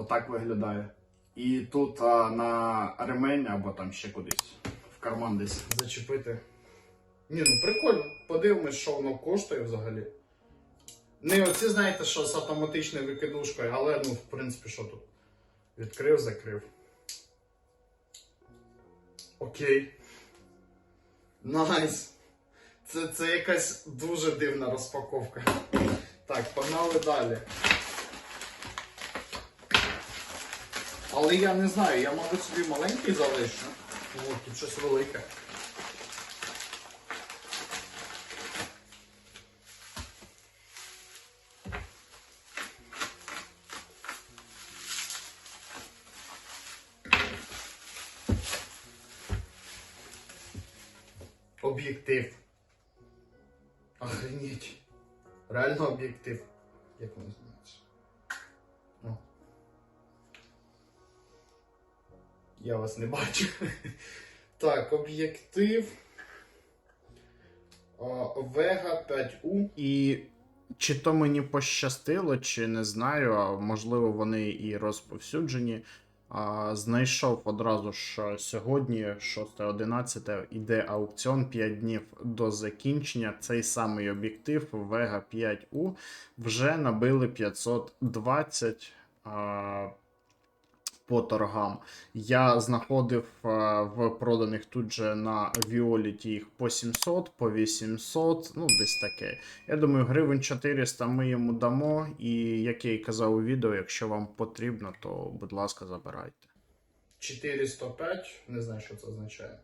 Отак виглядає. І тут а, на ремень або там ще кудись в карман десь зачепити. Ні, ну прикольно. Подивимось, що воно коштує взагалі. Не оці, знаєте, що з автоматичною викидушкою, але ну, в принципі, що тут? Відкрив, закрив. Окей. Найс. Це, це якась дуже дивна розпаковка. Так, погнали далі. Але я не знаю, я, мабуть, собі маленький залишу. О, тут щось велике. Об'єктив. Охренеть. Реально об'єктив. Як воно називається? Я вас не бачу. Так, об'єктив. Vega 5U. І чи то мені пощастило, чи не знаю, а можливо вони і розповсюджені. А, знайшов одразу ж сьогодні, 6.11, іде аукціон 5 днів до закінчення. Цей самий об'єктив Vega 5U вже набили 520 а, по торгам. Я знаходив в проданих тут же на Violet їх по 700, по 800, ну десь таке. Я думаю, гривень 400 ми йому дамо. І як я і казав у відео, якщо вам потрібно, то будь ласка, забирайте. 405, не знаю, що це означає.